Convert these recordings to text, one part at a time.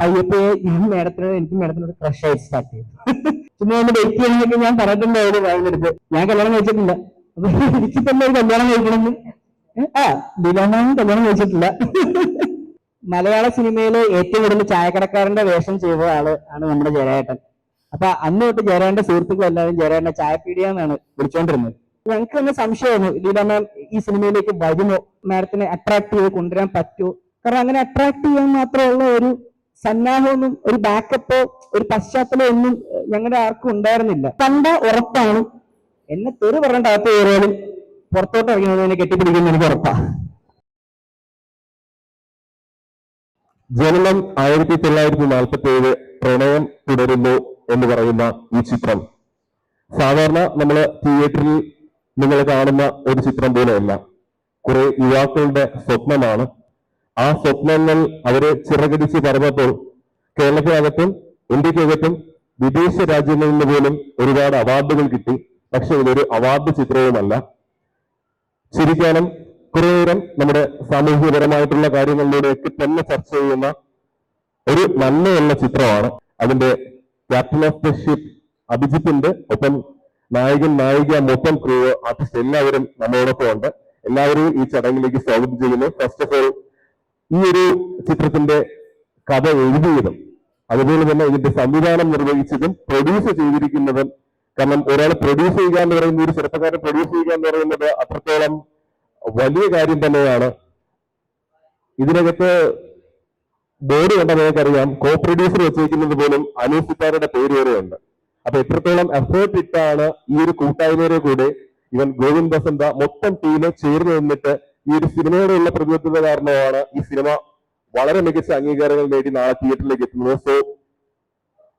പയ്യപ്പയെ ഞാൻ മേഡത്തിനോട് എനിക്ക് മേഡത്തിനോട് ക്രഷ് ആയി സ്റ്റാർട്ട് ചെയ്തു. പിന്നെ എന്റെ വെയിറ്റ് ചെയ്യണമെന്നൊക്കെ ഞാൻ പറഞ്ഞിട്ടുണ്ടായിരുന്നു വാങ്ങിയെടുത്ത് ഞാൻ കല്യാണം കഴിച്ചിട്ടില്ല. അപ്പൊ എനിക്ക് തന്നെ ഒരു കല്യാണം കഴിക്കണമെന്ന്. ആ ദിലാമാനും കല്യാണം കഴിച്ചിട്ടില്ല. മലയാള സിനിമയിൽ ഏറ്റവും കൂടുതൽ ചായക്കടക്കാരന്റെ വേഷം ചെയ്ത ആൾ ആണ് നമ്മുടെ ജയരാട്ടൻ അപ്പൊ അന്ന് തൊട്ട് ജയരാജന്റെ സുഹൃത്തുക്കൾ എല്ലാവരും ജയരാജന്റെ ചായപ്പീടിയ എന്നാണ് വിളിച്ചോണ്ടിരുന്നത് ഞങ്ങൾക്ക് തന്നെ സംശയമായിരുന്നു ലീല മാം ഈ സിനിമയിലേക്ക് വരുമോ? മാഡത്തിനെ അട്രാക്ട് ചെയ്ത് കൊണ്ടുവരാൻ പറ്റുമോ? കാരണം അങ്ങനെ അട്രാക്ട് ചെയ്യാൻ മാത്രമുള്ള ഒരു സന്നാഹമൊന്നും ഒരു ബാക്കപ്പോ ഒരു പശ്ചാത്തലം ഒന്നും ഞങ്ങളുടെ ആർക്കും ഉണ്ടായിരുന്നില്ല. കണ്ട ഉറപ്പാണ്. എന്നെ തെറി പറഞ്ഞിട്ട് അകത്ത് കയറിയാലും പുറത്തോട്ട് ഇറങ്ങുന്നത് എന്നെ കെട്ടിപ്പിടിക്കുന്ന എനിക്ക് ഉറപ്പാ. ജനനം ആയിരത്തി തൊള്ളായിരത്തി നാൽപ്പത്തി ഏഴ് പ്രണയം തുടരുന്നു എന്ന് പറയുന്ന ഈ ചിത്രം. സാധാരണ നമ്മൾ തിയേറ്ററിൽ നിങ്ങൾ കാണുന്ന ഒരു ചിത്രം പോലെയല്ല. കുറെ യുവാക്കളുടെ സ്വപ്നമാണ് ആ സ്വപ്നങ്ങൾ അവരെ ചിറകടിച്ച് പറഞ്ഞപ്പോൾ കേരളത്തിനകത്തും ഇന്ത്യക്കകത്തും വിദേശ രാജ്യങ്ങളിൽ നിന്ന് പോലും ഒരുപാട് അവാർഡുകൾ കിട്ടി. പക്ഷെ ഇതൊരു അവാർഡ് ചിത്രവുമല്ല. ചിരിക്കാനും കുറേ നേരം നമ്മുടെ സാമൂഹികപരമായിട്ടുള്ള കാര്യങ്ങളിലൂടെയൊക്കെ തന്നെ ചർച്ച ചെയ്യുന്ന ഒരു നന്മയുള്ള ചിത്രമാണ്. അതിന്റെ ക്യാപ്റ്റൻ ഓഫ് ദ ഷിപ്പ് അഭിജിത്തിന്റെ ഒപ്പം നായകൻ നായിക മൊത്തം ക്രൂ ആർട്ടിസ്റ്റ് എല്ലാവരും നമ്മളോടൊപ്പം ഉണ്ട് എല്ലാവരെയും ഈ ചടങ്ങിലേക്ക് സ്വാഗതം ചെയ്യുന്നു. ഫസ്റ്റ് ഓഫ് ഓൾ ഈ ഒരു ചിത്രത്തിന്റെ കഥ എഴുതിയതും അതുപോലെ തന്നെ ഇതിന്റെ സംവിധാനം നിർവഹിച്ചതും പ്രൊഡ്യൂസ് ചെയ്തിരിക്കുന്നതും കാരണം ഒരാൾ പ്രൊഡ്യൂസ് ചെയ്യുക എന്ന് പറയുന്ന ഒരു ചെറുപ്പക്കാരൻ പ്രൊഡ്യൂസ് ചെയ്യുക എന്ന് പറയുന്നത് അത്രത്തോളം വലിയ കാര്യം തന്നെയാണ്. ഇതിനകത്ത് ബോർഡ് കണ്ട നിങ്ങൾക്കറിയാം. കോ പ്രൊഡ്യൂസർ വെച്ചിരിക്കുന്നത് പോലും അനൂപ് സിത്താരുടെ പേര് വരെ ഉണ്ട് അപ്പൊ എത്രത്തോളം എഫേർട്ട് ഇട്ടാണ് ഈ ഒരു കൂട്ടായ്മയുടെ കൂടെ ഇവൻ ഗോവിന്ദ് ബസന്ത മൊത്തം ടീമിൽ ചേർന്ന് നിന്നിട്ട് ഈ ഒരു സിനിമയോടുള്ള പ്രതിബദ്ധത കാരണമാണ് ഈ സിനിമ വളരെ മികച്ച അംഗീകാരങ്ങൾ നേടി നാളെ തിയേറ്ററിലേക്ക് എത്തുന്നത്. സോ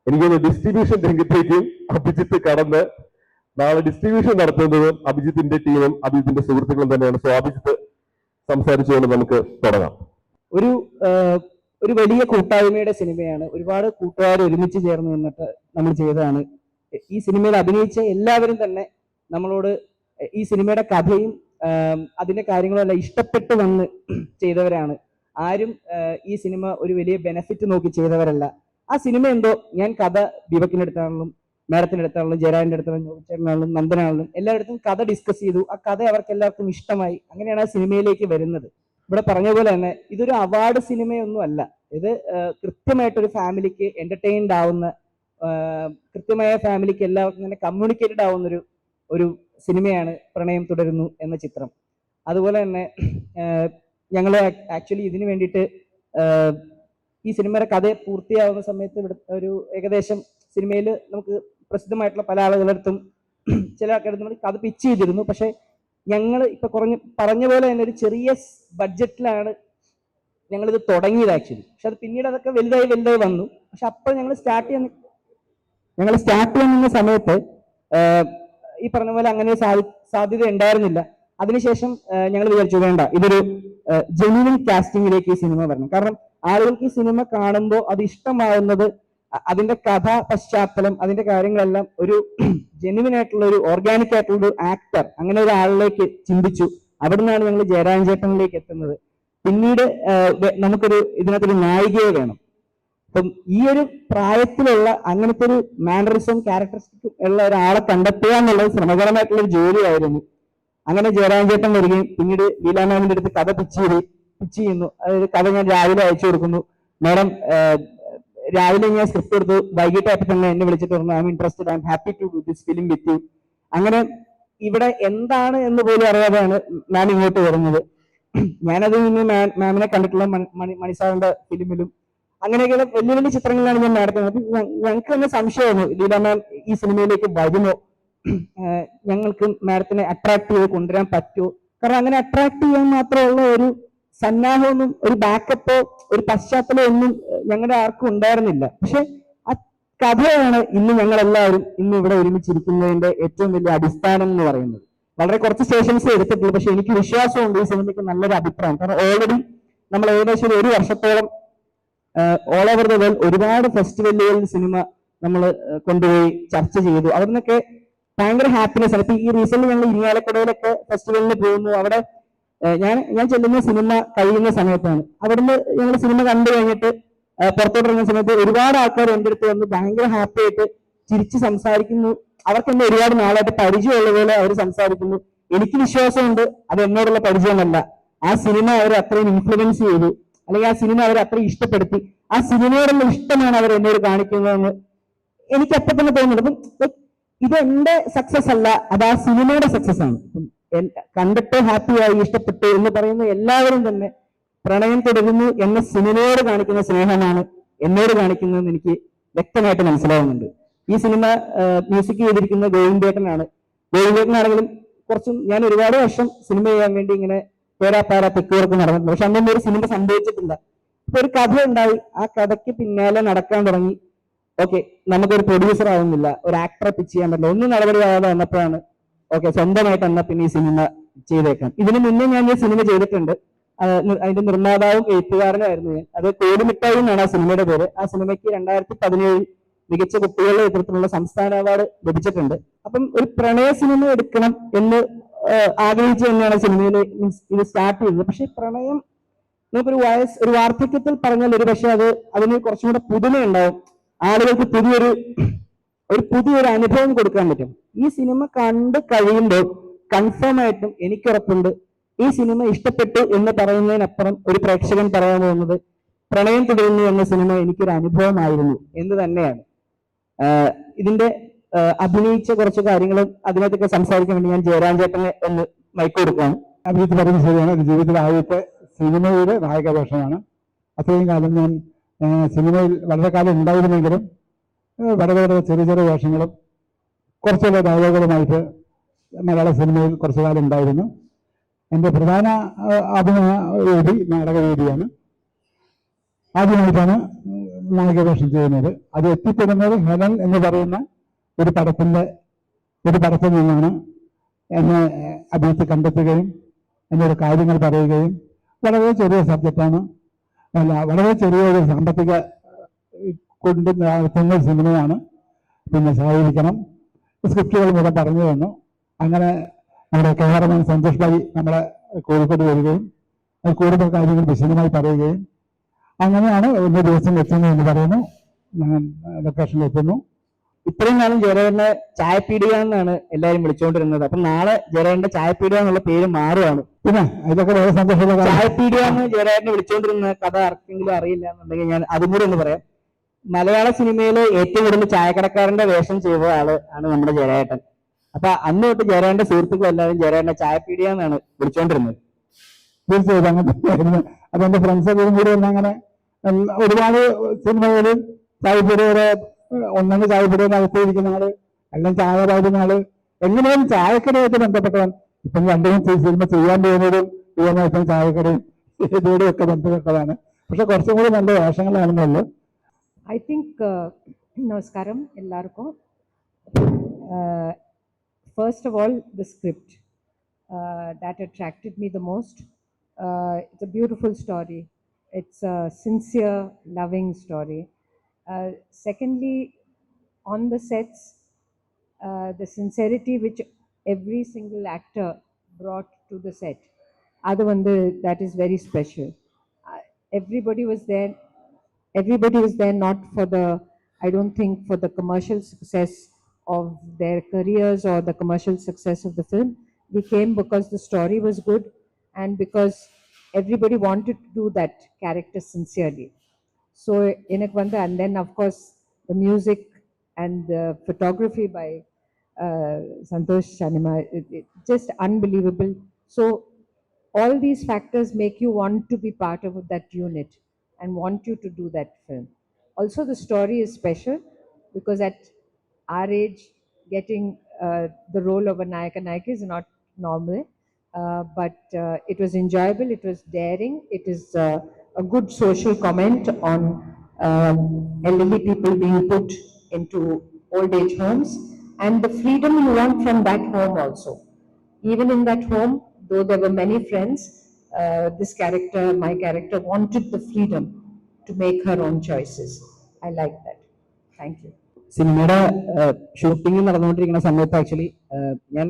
എനിക്ക് ഡിസ്ട്രിബ്യൂഷൻ രംഗത്തേക്കും അഭിജിത്ത് കടന്ന് നാളെ ഡിസ്ട്രിബ്യൂഷൻ നടത്തുന്നതും അഭിജിത്തിന്റെ ടീമും അഭിജിത്തിന്റെ സുഹൃത്തുക്കളും തന്നെയാണ്. സോ അഭിജിത്ത് സംസാരിച്ചുകൊണ്ട് നമുക്ക് തുടങ്ങാം. ഒരു ഒരു വലിയ കൂട്ടായ്മയുടെ സിനിമയാണ്. ഒരുപാട് കൂട്ടുകാർ ഒരുമിച്ച് ചേർന്ന് നിന്നിട്ട് നമ്മൾ ചെയ്തതാണ്. ഈ സിനിമയിൽ അഭിനയിച്ച എല്ലാവരും തന്നെ നമ്മളോട് ഈ സിനിമയുടെ കഥയും അതിന്റെ കാര്യങ്ങളെല്ലാം ഇഷ്ടപ്പെട്ട് വന്ന് ചെയ്തവരാണ്. ആരും ഈ സിനിമ ഒരു വലിയ ബെനഫിറ്റ് നോക്കി ചെയ്തവരല്ല. ആ സിനിമ എന്തോ ഞാൻ കഥ ദീപക്കിന്റെ അടുത്താണെങ്കിലും മേഡത്തിന്റെ അടുത്താണെങ്കിലും ജോബിച്ചേട്ടനാണെങ്കിലും നന്ദനാണെങ്കിലും എല്ലായിടത്തും കഥ ഡിസ്കസ് ചെയ്തു. ആ കഥ അവർക്ക് എല്ലാവർക്കും ഇഷ്ടമായി. അങ്ങനെയാണ് ആ സിനിമയിലേക്ക് വരുന്നത്. ഇവിടെ പറഞ്ഞ പോലെ തന്നെ ഇതൊരു അവാർഡ് സിനിമയൊന്നും അല്ല. ഇത് കൃത്യമായിട്ടൊരു ഫാമിലിക്ക് എന്റർടൈൻഡ് ആവുന്ന കൃത്യമായ ഫാമിലിക്ക് എല്ലാവർക്കും തന്നെ കമ്മ്യൂണിക്കേറ്റഡ് ആവുന്ന ഒരു ഒരു സിനിമയാണ് പ്രണയം തുടരുന്നു എന്ന ചിത്രം. അതുപോലെ തന്നെ ഞങ്ങൾ ആക്ച്വലി ഇതിനു വേണ്ടിയിട്ട് ഈ സിനിമയുടെ കഥ പൂർത്തിയാവുന്ന സമയത്ത് ഇവിടെ ഒരു ഏകദേശം സിനിമയിൽ നമുക്ക് പ്രസിദ്ധമായിട്ടുള്ള പല ആളുകളടുത്തും ചില ആൾക്കാരുടെ നമ്മൾ കഥ പിച്ച് ചെയ്തിരുന്നു. പക്ഷെ ഞങ്ങൾ ഇപ്പൊ കുറഞ്ഞ പറഞ്ഞ പോലെ തന്നെ ഒരു ചെറിയ ബഡ്ജറ്റിലാണ് ഞങ്ങൾ ഇത് തുടങ്ങിയത് ആക്ച്വലി പക്ഷെ അത് പിന്നീട് അതൊക്കെ വലുതായി വലുതായി വന്നു. പക്ഷെ അപ്പോൾ ഞങ്ങൾ സ്റ്റാർട്ട് ചെയ്യുന്ന ഞങ്ങൾ സ്റ്റാർട്ട് ചെയ്യുന്ന സമയത്ത് ഈ പറഞ്ഞ പോലെ അങ്ങനെ സാധി സാധ്യത ഉണ്ടായിരുന്നില്ല അതിനുശേഷം ഞങ്ങൾ വിചാരിച്ചു വേണ്ട ഇതൊരു ജെന്യൂൻ കാസ്റ്റിംഗിലേക്ക് ഈ സിനിമ വരണം. കാരണം ആളുകൾക്ക് ഈ സിനിമ കാണുമ്പോൾ അത് ഇഷ്ടമാവുന്നത് അതിന്റെ കഥ പശ്ചാത്തലം അതിന്റെ കാര്യങ്ങളെല്ലാം ഒരു ജെനുവിൻ ആയിട്ടുള്ള ഒരു ഓർഗാനിക് ആയിട്ടുള്ള ഒരു ആക്ടർ അങ്ങനെ ഒരു ആളിലേക്ക് ചിന്തിച്ചു. അവിടുന്നാണ് ഞങ്ങൾ ജയരാജൻ ചേട്ടനിലേക്ക് എത്തുന്നത്. പിന്നീട് നമുക്കൊരു ഇതിനകത്തൊരു നായികയെ വേണം. അപ്പം ഈ ഒരു പ്രായത്തിലുള്ള അങ്ങനത്തെ ഒരു മാനറിസം ക്യാരക്ടറിസ്റ്റിക് ഉള്ള ഒരാളെ കണ്ടെത്തുക എന്നുള്ളത് ശ്രമകരമായിട്ടുള്ള ഒരു ജോലിയായിരുന്നു. അങ്ങനെ ജയരാജൻ ചേട്ടൻ വരികയും പിന്നീട് ലീലാമാമിന്റെ അടുത്ത് കഥ പിച്ച് ചെയ്ത് പിച്ച് ചെയ്യുന്നു. അതായത് കഥ ഞാൻ രാവിലെ അയച്ചു കൊടുക്കുന്നു. മാഡം രാവിലെ ഞാൻ സ്ക്രിപ്റ്റ് എടുത്തു വൈകിട്ടായപ്പോൾ തന്നെ എന്നെ വിളിച്ചിട്ട് I am interested I am happy to do this film with you അങ്ങനെ ഇവിടെ എന്താണ് എന്ന് പോലും അറിയാതെയാണ് മാം ഇങ്ങോട്ട് വരുന്നത്. ഞാനത് ഇന്ന് മാമിനെ കണ്ടിട്ടുള്ള മണി മണിസാറിന്റെ ഫിലിമിലും അങ്ങനെയൊക്കെയുള്ള വലിയ വലിയ ചിത്രങ്ങളിലാണ് ഞാൻ നടത്തുന്നത്. അപ്പൊ ഞങ്ങൾക്ക് തന്നെ സംശയമാണ്. ലീല മാം ഈ സിനിമയിലേക്ക് വരുമോ? ഞങ്ങൾക്ക് മാഡത്തിനെ അട്രാക്ട് ചെയ്ത് കൊണ്ടുവരാൻ പറ്റുമോ? കാരണം അങ്ങനെ അട്രാക്ട് ചെയ്യാൻ മാത്രമുള്ള ഒരു സന്നാഹമൊന്നും ഒരു ബാക്കപ്പോ ഒരു പശ്ചാത്തലോ ഒന്നും ഞങ്ങളുടെ ആർക്കും ഉണ്ടായിരുന്നില്ല. പക്ഷെ ആ കഥയാണ് ഇന്ന് ഞങ്ങൾ എല്ലാവരും ഇന്ന് ഇവിടെ ഒരുമിച്ചിരിക്കുന്നതിന്റെ ഏറ്റവും വലിയ അടിസ്ഥാനം എന്ന് പറയുന്നത്. വളരെ കുറച്ച് സ്റ്റേഷൻസ് എടുത്തിട്ടുള്ളൂ. പക്ഷെ എനിക്ക് വിശ്വാസമുണ്ട് ഈ സിനിമയ്ക്ക് നല്ലൊരു അഭിപ്രായം. കാരണം ഓൾറെഡി നമ്മൾ ഏകദേശം ഒരു വർഷത്തോളം ഓൾ ഓവർ ദ വേൾഡ് ഒരുപാട് ഫെസ്റ്റിവലുകളിൽ സിനിമ നമ്മൾ കൊണ്ടുപോയി ചർച്ച ചെയ്തു. അവിടെ നിന്നൊക്കെ ഭയങ്കര ഹാപ്പിനെസ് ആണ്. ഈ റീസെന്റ് ഞങ്ങൾ ഇരിയാലക്കുടയിലൊക്കെ ഫെസ്റ്റിവലിന് പോകുന്നു. അവിടെ ഞാൻ ഞാൻ ചെല്ലുന്ന സിനിമ കഴിയുന്ന സമയത്താണ്. അവിടുന്ന് ഞങ്ങൾ സിനിമ കണ്ടു കഴിഞ്ഞിട്ട് പുറത്തോട്ടിറങ്ങുന്ന സമയത്ത് ഒരുപാട് ആൾക്കാർ എന്റെ അടുത്ത് വന്ന് ഭയങ്കര ഹാപ്പി ആയിട്ട് ചിരിച്ച് സംസാരിക്കുന്നു. അവർക്ക് എന്നെ ഒരുപാട് നാളായിട്ട് പരിചയമുള്ള പോലെ അവർ സംസാരിക്കുന്നു. എനിക്ക് വിശ്വാസമുണ്ട്. അത് എന്നോടുള്ള പരിചയമല്ല. ആ സിനിമ അവർ അത്രയും ഇൻഫ്ലുവൻസ് ചെയ്തു. അല്ലെങ്കിൽ ആ സിനിമ അവർ അത്രയും ഇഷ്ടപ്പെടുത്തി. ആ സിനിമയോടുള്ള ഇഷ്ടമാണ് അവർ എന്നോട് കാണിക്കുന്നതെന്ന് എനിക്ക് അപ്പൊ തന്നെ തോന്നുന്നത് ഇത് എന്റെ സക്സസ് അല്ല അത് ആ സിനിമയുടെ സക്സസ് ആണ്. കണ്ടിട്ട് ഹാപ്പിയായി ഇഷ്ടപ്പെട്ടു എന്ന് പറയുന്ന എല്ലാവരും തന്നെ പ്രണയം തുടരുന്നു എന്ന സിനിമയോട് കാണിക്കുന്ന സ്നേഹമാണ് എന്നോട് കാണിക്കുന്നതെന്ന് എനിക്ക് വ്യക്തമായിട്ട് മനസ്സിലാവുന്നുണ്ട്. ഈ സിനിമ മ്യൂസിക് ചെയ്തിരിക്കുന്ന ഗോവിന്ദേട്ടനാണ്. ഗോവിന്ദേട്ടനാണെങ്കിലും കുറച്ചും ഞാൻ ഒരുപാട് വർഷം സിനിമ ചെയ്യാൻ വേണ്ടി ഇങ്ങനെ പേരാപ്പാറ തെക്കുവർക്ക് നടന്നിട്ടുണ്ട്. പക്ഷെ അന്നൊന്നും ഒരു സിനിമ സംഭവിച്ചിട്ടില്ല. ഇപ്പൊ ഒരു കഥ ഉണ്ടായി. ആ കഥയ്ക്ക് പിന്നാലെ നടക്കാൻ തുടങ്ങി. ഓക്കെ നമുക്കൊരു പ്രൊഡ്യൂസർ ആവുന്നില്ല. ഒരു ആക്ടറെ പിച്ച് ചെയ്യാൻ പറ്റില്ല. ഒന്നും നടപടിയാവാതെ വന്നപ്പോഴാണ് ഓക്കെ സ്വന്തമായിട്ട് എന്നാ പിന്നെ ഈ സിനിമ ചെയ്തേക്കാം ഇതിനു മുന്നേ ഞാൻ ഈ സിനിമ ചെയ്തിട്ടുണ്ട്. അതിന്റെ നിർമ്മാതാവും എഴുത്തുകാരനായിരുന്നു ഞാൻ. അത് കോടിമിട്ടായി എന്നാണ് ആ സിനിമയുടെ പേര്. ആ സിനിമയ്ക്ക് രണ്ടായിരത്തി പതിനേഴിൽ മികച്ച കുട്ടികളുടെ നേതൃത്വത്തിലുള്ള സംസ്ഥാന അവാർഡ് ലഭിച്ചിട്ടുണ്ട്. അപ്പം ഒരു പ്രണയ സിനിമ എടുക്കണം എന്ന് ആഗ്രഹിച്ചു തന്നെയാണ് സിനിമയിൽ മീൻസ് ഇത് സ്റ്റാർട്ട് ചെയ്തത്. പക്ഷെ പ്രണയം നമുക്കൊരു വയസ്സ് ഒരു വാർദ്ധക്യത്തിൽ പറഞ്ഞാൽ ഒരു പക്ഷെ അത് അതിന് കുറച്ചും കൂടെ പുതുമയുണ്ടാവും. ആളുകൾക്ക് പുതിയൊരു ഒരു പുതിയൊരു അനുഭവം കൊടുക്കാൻ പറ്റും. ഈ സിനിമ കണ്ട് കഴിയുമ്പോൾ കൺഫേം ആയിട്ടും എനിക്ക് ഉറപ്പുണ്ട് ഈ സിനിമ ഇഷ്ടപ്പെട്ടു എന്ന് പറയുന്നതിനപ്പുറം ഒരു പ്രേക്ഷകൻ പറയാൻ പോകുന്നത് പ്രണയം തുടരുന്നു എന്ന സിനിമ എനിക്കൊരു അനുഭവമായിരുന്നു എന്ന് തന്നെയാണ്. ഇതിന്റെ അഭിനയിച്ച കുറച്ച് കാര്യങ്ങളും അതിനകത്തൊക്കെ സംസാരിക്കാൻ വേണ്ടി ഞാൻ ജയരാം ചേട്ടനെ ഒന്ന് മൈക്ക് കൊടുക്കുകയാണ്. അഭിജിത്ത് പറയുന്നത് ശരിയാണ് എന്റെ ജീവിതത്തിലെ ആദ്യത്തെ സിനിമയുടെ നായക വേഷമാണ്. അത്രയും കാലം ഞാൻ സിനിമയിൽ വളരെ കാലം ഉണ്ടായിരുന്നെങ്കിലും വളരെ വളരെ ചെറിയ ചെറിയ വേഷങ്ങളും കുറച്ചുള്ള ഡയലോഗുകളുമായിട്ട് മലയാള സിനിമയിൽ കുറച്ചു കാലം ഉണ്ടായിരുന്നു. എന്റെ പ്രധാന അഭിനയ വേദി നാടകവേദിയാണ് ആദ്യമായിട്ടാണ് നായകവേഷം ചെയ്യുന്നത്. അത് എത്തിപ്പെടുന്നത് ഹെലൻ എന്ന് പറയുന്ന ഒരു പടത്തിന്റെ ഒരു പടത്തിൽ നിന്നാണ് എന്നെ അഭിനയത്തിൽ കണ്ടെത്തുകയും എന്നോട് കാര്യങ്ങൾ പറയുകയും വളരെ ചെറിയ സബ്ജക്റ്റാണ്. അല്ല വളരെ ചെറിയൊരു സാമ്പത്തിക കൊണ്ട് സിനിമയാണ്. പിന്നെ സഹകരിക്കണം. സ്ക്രിപ്റ്റുകൾ മുതൽ പറഞ്ഞു തന്നു. അങ്ങനെ നമ്മുടെ കേരളമൻ സന്തോഷ് ഭായി നമ്മളെ കോഴിക്കോട് വരികയും കൂടുതൽ കാര്യങ്ങൾ വിശദമായി പറയുകയും അങ്ങനെയാണ് ഒരു ദിവസം എത്തുന്നു എന്ന് പറയുന്നു. ഞാൻ ലൊക്കേഷനിൽ എത്തുന്നു. ഇത്രയും കാലം ജയരാജനെ ചായപ്പീടിക എന്നാണ് എല്ലാവരും വിളിച്ചുകൊണ്ടിരുന്നത്. അപ്പൊ നാളെ ജയരാജന്റെ ചായപ്പീടിക എന്നുള്ള പേര് മാറുകയാണ് പിന്നെ ഇതൊക്കെ വളരെ സന്തോഷമുള്ള ചായപ്പീടിക എന്ന് ജയരാജനെ വിളിച്ചുകൊണ്ടിരുന്ന കഥ ആർക്കെങ്കിലും അറിയില്ല എന്നുണ്ടെങ്കിൽ ഞാൻ അതും കൂടെ ഒന്ന് പറയാം. മലയാള സിനിമയിലെ ഏറ്റവും കൂടുതൽ ചായക്കടക്കാരന്റെ വേഷം ചെയ്ത ആൾ ആണ് നമ്മുടെ ജയരേട്ടൻ അപ്പൊ അന്ന് തൊട്ട് ജയരാജന്റെ സുഹൃത്തുക്കൾ എല്ലാവരും ജയരാജന്റെ ചായപ്പീടിക എന്നാണ് വിളിച്ചുകൊണ്ടിരുന്നത്. തീർച്ചയായിട്ടും അങ്ങനെ അപ്പൊ എന്റെ ഫ്രണ്ട്സ് കൂടി അങ്ങനെ ഒരുപാട് സിനിമകളിൽ ചായപ്പൊടിയുടെ ഒന്നെങ്കിൽ ചായപ്പൊടിയുടെ അകത്തിരിക്കുന്ന ആൾ അല്ലെങ്കിൽ ചായ പാടുന്ന ആൾ എങ്ങനെയും ചായക്കടയായിട്ട് ബന്ധപ്പെട്ടവൻ ഇപ്പം രണ്ടും സിനിമ ചെയ്യാൻ പോകുന്നതും ഇപ്പം ചായക്കടയും ഇതോടും ഒക്കെ ബന്ധപ്പെട്ടതാണ് പക്ഷെ കുറച്ചും കൂടി നല്ല വേഷങ്ങളാണെന്നുള്ളു I think, നമസ്കാരം എല്ലാവർക്കും first First of all, the script attracted that attracted me the most. Beautiful story. It's a sincere, loving story. Uh, Secondly, on the sets, uh, the sincerity which every single actor brought to the set. அது வந்து that is very special. Uh, Everybody was there everybody was there not for the i don't think for the commercial success of their careers or the commercial success of the film we came because the story was good and because everybody wanted to do that character sincerely so எனக்கு வந்து and then of course the music and the photography by uh, santosh shanima it, it, just unbelievable so all these factors make you want to be part of that unit and want you to do that film. Also, the story is special because at our age, getting uh, the role of a Nayaka Nayaka is not normal. Uh, but uh, it was enjoyable, it was daring, it is uh, a good social comment on um, elderly people being put into old age homes and the freedom you want from that home also even in that home, though there were many friends, uh, this character, my character, wanted the freedom to make her own choices. I like that. Thank you. സിനിമയുടെ shooting നടന്നുകൊണ്ടിരിക്കുന്ന സമയത്ത് actually ഞാൻ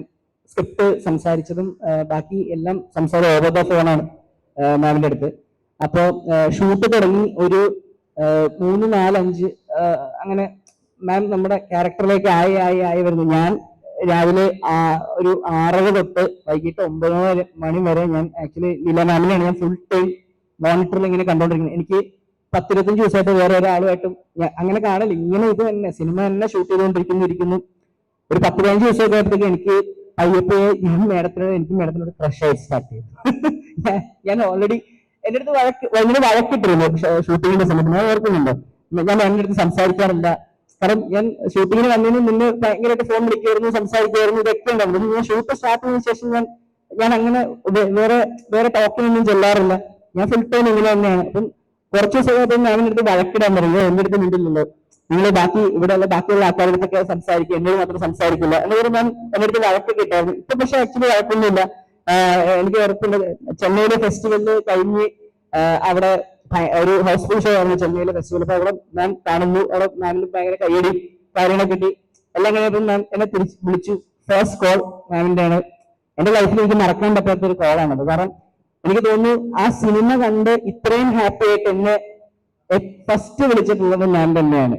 script സംസാരിച്ചതും ആ, ബാക്കി എല്ലാം സംസാരം over the ഫോണാണ് മാമിന്റെ അടുത്ത് അപ്പോൾ ഷൂട്ട് തുടങ്ങി ഒരു മൂന്ന് നാല് അഞ്ച് ആഹ് അങ്ങനെ മാം നമ്മുടെ ക്യാരക്ടറിലേക്ക് ആയി ആയി ആയി വരുന്നു. ഞാൻ രാവിലെ ഒരു ആറര തൊട്ട് വൈകിട്ട് ഒമ്പത് മണി വരെ ഞാൻ ആക്ച്വലി ലീല മാമിനെയാണ് ഞാൻ ഫുൾ ടൈം മോണിറ്ററിൽ ഇങ്ങനെ കണ്ടോണ്ടിരിക്കുന്നത്. എനിക്ക് പത്തിരുപത്തഞ്ച് ദിവസമായിട്ട് വേറെ ഒരാളുമായിട്ടും അങ്ങനെ കാണില്ല ഇങ്ങനെ ഇത് തന്നെ സിനിമ തന്നെ ഷൂട്ട് ചെയ്തുകൊണ്ടിരിക്കുന്നു ഇരിക്കുന്നു. ഒരു പത്ത് പതിനഞ്ച് ദിവസമൊക്കെ എനിക്ക് അയ്യപ്പയെ ഞാൻ മേഡത്തിനോട് എനിക്ക് മേഡത്തിനോട് ആയി സ്റ്റാർട്ട് ചെയ്തു. ഞാൻ ഓൾറെഡി എന്റെ അടുത്ത് വഴക്ക് ഭയങ്കര വഴക്കിട്ടിരുന്നു ഷൂട്ടിങ്ങിന്റെ സമയത്ത്. ഞാൻ ഓർക്കുന്നുണ്ട്. ഞാൻ എന്റെ അടുത്ത് സംസാരിക്കാറില്ല. കാരണം ഞാൻ ഷൂട്ടിങ്ങിന് വന്നതിന് മുന്നേ ഭയങ്കരമായിട്ട് ഫോൺ വിളിക്കുമായിരുന്നു സംസാരിക്കുമായിരുന്നു ഇതൊക്കെ ഉണ്ടായിരുന്നു. ഞാൻ ഷൂട്ട് സ്റ്റാർട്ട് ചെയ്തതിനു ശേഷം ഞാൻ ഞാൻ അങ്ങനെ വേറെ വേറെ ടോക്കിനൊന്നും ചെല്ലാറില്ല. ഞാൻ ഫുൾ ടൈം ഇങ്ങനെ തന്നെയാണ്. അപ്പം കുറച്ച് ദിവസം ഞാൻ എന്റെ അടുത്ത് വഴക്കിടാൻ പറയും എന്റെ അടുത്ത് മിണ്ടില്ലല്ലോ. നിങ്ങൾ ബാക്കി ഇവിടെ ഉള്ള ബാക്കിയുള്ള ആൾക്കാരുടെ അടുത്തൊക്കെ സംസാരിക്കും. എന്നോട് മാത്രം സംസാരിക്കില്ല. എന്നൊരു ഞാൻ എന്റെ അടുത്ത് വഴക്കൊക്കെ ഇട്ടായിരുന്നു. ഇപ്പൊ പക്ഷെ ആക്ച്വലി വഴക്കൊന്നുമില്ല. എനിക്ക് ഉറപ്പുണ്ട്. ചെന്നൈയിലെ ഫെസ്റ്റിവലിൽ കഴിഞ്ഞ് അവിടെ ഒരു ഹൗസ്ഫുൾ ഷോ ആയിരുന്നു ചെന്നൈയിലെ ഫെസ്റ്റിവൽ അപ്പൊ അവിടെ ഞാൻ കാണുന്നു. അവിടെ മാമിന് ഭയങ്കര കയ്യടി കാര്യങ്ങളെ കിട്ടി. എല്ലാം കഴിഞ്ഞപ്പോൾ മാം എന്നെ തിരിച്ച് വിളിച്ചു. ഫസ്റ്റ് കോൾ മാമിന്റെ ആണ് എന്റെ ലൈഫിൽ എനിക്ക് മറക്കാൻ പറ്റാത്ത ഒരു കോളാണത് കാരണം എനിക്ക് തോന്നുന്നു ആ സിനിമ കണ്ട് ഇത്രയും ഹാപ്പി ആയിട്ട് എന്നെ ഫസ്റ്റ് വിളിച്ചിട്ടുള്ളത് ഞാൻ തന്നെയാണ്.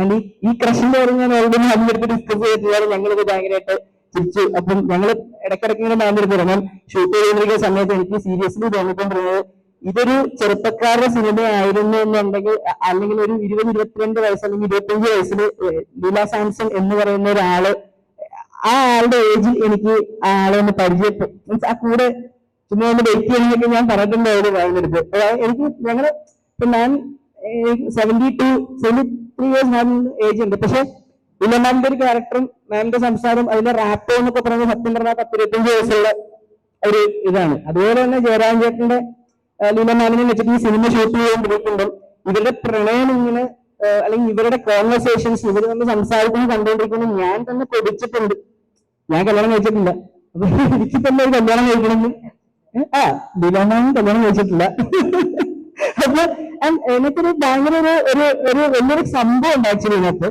ആൻഡ് ഈ ക്രഷിന്റെ കാര്യം ഞാൻ ഓൾറെഡി ഡിസ്കസ് ചെയ്തിട്ടുള്ളത് ഞങ്ങളിത് ഭയങ്കരമായിട്ട് ചിരിച്ചു അപ്പം ഞങ്ങൾ ഇടയ്ക്കിടയ്ക്ക് ഇങ്ങനെ മാമിന്റെ ഞാൻ ഷൂട്ട് ചെയ്തിരിക്കുന്ന സമയത്ത് എനിക്ക് സീരിയസ്ലി തോന്നിക്കൊണ്ടിരുന്നത് ഇതൊരു ചെറുപ്പക്കാരുടെ സിനിമയായിരുന്നു എന്നുണ്ടെങ്കിൽ അല്ലെങ്കിൽ ഒരു ഇരുപത് ഇരുപത്തിരണ്ട് വയസ്സ് അല്ലെങ്കിൽ ഇരുപത്തിയഞ്ച് വയസ്സിൽ ലീല സാംസൺ എന്ന് പറയുന്ന ഒരാൾ ആ ആളുടെ ഏജിൽ എനിക്ക് ആ ആളെ ഒന്ന് പരിചയപ്പെട്ടു മീൻസ് ആ കൂടെ ചുമ്മാ ഒന്ന് വെയിറ്റ് ചെയ്യണമെന്നൊക്കെ ഞാൻ പറഞ്ഞിട്ടുണ്ടായിരുന്നു പറയുന്നിടത്ത് എനിക്ക് ഞങ്ങൾ ഞാൻ seventy two seventy three years ഞാൻ ഏജ് ഉണ്ട്. പക്ഷെ ഇല്ല മാമിന്റെ ഒരു ക്യാരക്ടറും മാമിന്റെ സംസാരം അതിന്റെ റാപ്പ് എന്നൊക്കെ പറയുന്നത് സത്യം പറഞ്ഞാൽ പത്ത് ഇരുപത്തഞ്ച് വയസ്സുള്ള ഒരു ഇതാണ്. അതുപോലെ തന്നെ ജയരാജ് ചേട്ടന്റെ ആ, വെച്ചിട്ട് ഈ സിനിമ ഷൂട്ട് ചെയ്തുകൊണ്ടിരിക്കുമ്പോൾ ഇവരുടെ പ്രണയം ഇങ്ങനെ അല്ലെങ്കിൽ ഇവരുടെ കോൺവെർസേഷൻസ് ഇവർ തന്നെ സംസാരിക്കുന്നത് കണ്ടുകൊണ്ടിരിക്കുമ്പോൾ ഞാൻ തന്നെ കൊതിച്ചിട്ടുണ്ട്. ഞാൻ കല്യാണം കഴിച്ചിട്ടില്ല. അപ്പൊ എനിക്ക് തന്നെ ഒരു കല്യാണം കഴിക്കണമെന്ന്. ആ ലീലമാമൻ കല്യാണം കഴിച്ചിട്ടില്ല. അപ്പൊ എനിക്കൊരു ഭയങ്കര ഒരു ഒരു വലിയൊരു സംഭവം ഉണ്ട് ഇതിനകത്ത്.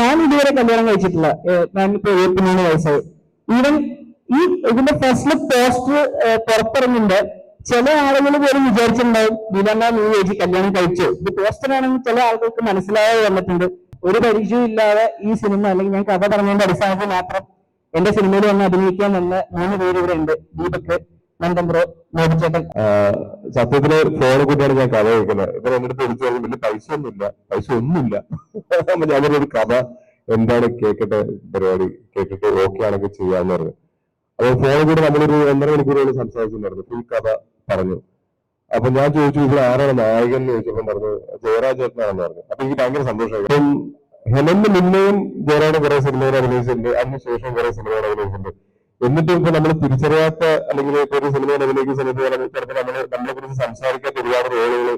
ഞാൻ ഇതുവരെ കല്യാണം കഴിച്ചിട്ടില്ല. ഞാൻ ഇപ്പൊ എഴുപത്തിമൂന്ന് വയസ്സായി. ഈവൻ ഈ ഇതിന്റെ ഫസ്റ്റ് ലുക്ക് പോസ്റ്റർ പുറത്തിറങ്ങുന്നുണ്ട് ചില ആളുകൾ പോലും വിചാരിച്ചിട്ടുണ്ടാവും നീ ചേച്ചി കല്യാണം കഴിച്ചു? ഇത് പോസ്റ്റർ ആണെങ്കിൽ ചില ആളുകൾക്ക് മനസ്സിലായ വന്നിട്ടുണ്ട്. ഒരു പരിചയവും ഇല്ലാതെ ഈ സിനിമ അല്ലെങ്കിൽ ഞാൻ കഥ പറഞ്ഞതിന്റെ അടിസ്ഥാനത്തിൽ മാത്രം എന്റെ സിനിമയിൽ വന്ന് അഭിനയിക്കാൻ വന്ന മൂന്ന് പേര് ഇവിടെ ഉണ്ട് ദീപക്. നന്ദൻ ബ്രോ സത്യത്തിൽ ഫോൺ കൂട്ടിയാണ് ഞാൻ കഥ കേൾക്കുന്നത്. ഇപ്പൊ എന്നിട്ട് വിളിച്ചു പറഞ്ഞു വലിയ പൈസ ഒന്നുമില്ല പൈസ ഒന്നുമില്ല ഞാനൊരു ഒരു കഥ എന്താണ് കേക്കട്ടെ പരിപാടി? കേട്ടിട്ട് ഓക്കെ ആണെങ്കിൽ ചെയ്യാന്ന് പറഞ്ഞു. അപ്പൊ ഫോണിൽ കൂടെ നമ്മളൊരു ഒന്നര മണിക്കൂറോളം സംസാരിച്ചിട്ടുണ്ടായിരുന്നു ഫുൾ കഥ പറഞ്ഞു. അപ്പൊ ഞാൻ ചോദിച്ചു ഇതിൽ ആരാണ് നായകൻ? എന്ന് ചോദിച്ചപ്പോൾ പറഞ്ഞു ജയരാജ് ചേട്ടനാണെന്ന് പറഞ്ഞു. അപ്പൊ എനിക്ക് ഭയങ്കര സന്തോഷമായി. അപ്പം ഹെലന്റെ മുന്നേയും ജയരാജ് കുറെ സിനിമകൾ അഭിനയിച്ചിട്ടുണ്ട്. അതിനുശേഷം കുറെ സിനിമകൾ അഭിനയിച്ചിട്ടുണ്ട്. എന്നിട്ടും ഇപ്പൊ നമ്മൾ തിരിച്ചറിയാത്ത അല്ലെങ്കിൽ ഇപ്പൊ ഒരു സിനിമയിൽ അഭിനയിക്കുന്ന സമയത്ത് ചിലപ്പോൾ നമ്മൾ നമ്മളെ കുറിച്ച് സംസാരിക്കാത്ത ഒരുപാട് റോളുകൾ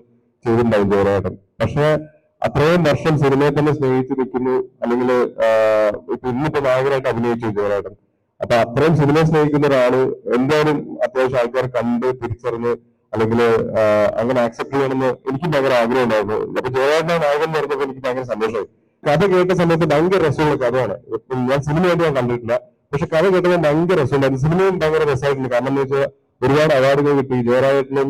ചെയ്തിട്ടുണ്ടാവും ജയറാട്ടൻ പക്ഷെ അത്രയും വർഷം സിനിമയെ തന്നെ സ്നേഹിച്ചു നിൽക്കുന്നു അല്ലെങ്കിൽ ഇപ്പൊ ഇന്നിപ്പോ നായകനായിട്ട് അഭിനയിച്ചു ജയറാട്ടൻ അപ്പൊ അത്രയും സിനിമയെ സ്നേഹിക്കുന്ന ഒരാൾ എന്തായാലും അത്യാവശ്യം ആൾക്കാർ കണ്ട് തിരിച്ചറിഞ്ഞ് അല്ലെങ്കിൽ അങ്ങനെ ആക്സെപ്റ്റ് ചെയ്യണമെന്ന് എനിക്ക് ഭയങ്കര ആഗ്രഹം ഉണ്ടായിരുന്നു. അപ്പൊ ജയരാജന്റെ നായകൻ എന്ന് പറഞ്ഞപ്പോൾ എനിക്ക് ഭയങ്കര സന്തോഷമായി. കഥ കേട്ട സമയത്ത് ഭയങ്കര രസമുള്ള കഥയാണ്. ഞാൻ സിനിമയായിട്ട് ഞാൻ കണ്ടിട്ടില്ല. പക്ഷെ കഥ കേട്ടപ്പോൾ ഭയങ്കര രസമുണ്ടായിരുന്നു സിനിമയും ഭയങ്കര രസമായിട്ടുണ്ട്. കാരണം എന്ന് വെച്ചാൽ ഒരുപാട് അവാർഡുകൾ കിട്ടി. ജയറാജനും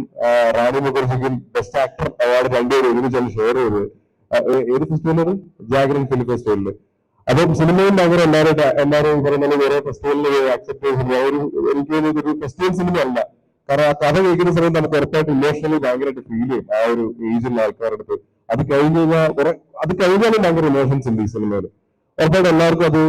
റാണി മുഖർജിക്കും ബെസ്റ്റ് ആക്ടർ അവാർഡ് രണ്ടുപേരും ഒരുമിച്ചാണ് ഷെയർ ചെയ്തത് ഏത് ഫെസ്റ്റിവലാണ് ജാഗ്രൻ ഫിലിം ഫെസ്റ്റിവലിൽ അപ്പം സിനിമയും ഭയങ്കര എല്ലാവരും എല്ലാവരും പറയുന്നത് വേറെ ഫെസ്റ്റിവലിൽ അക്സെപ്റ്റ് ചെയ്ത സിനിമ. ഒരു എനിക്ക് ഒരു ഫെസ്റ്റിവൽ സിനിമ അല്ല. കാരണം ആ കഥ കേൾക്കുന്ന സമയത്ത് നമുക്ക് ഉറപ്പായിട്ട് ഇമോഷണലി ഭയങ്കരമായിട്ട് ഫീൽ ചെയ്യും. ആ ഒരു ഏജിലുള്ള ആൾക്കാരുടെ അടുത്ത്. അത് കഴിഞ്ഞ് കഴിഞ്ഞാൽ അത് കഴിഞ്ഞാലും ഭയങ്കര ഇമോഷൻസ് ഉണ്ട് ഈ സിനിമയിൽ ഉറപ്പായിട്ട് എല്ലാവർക്കും അത്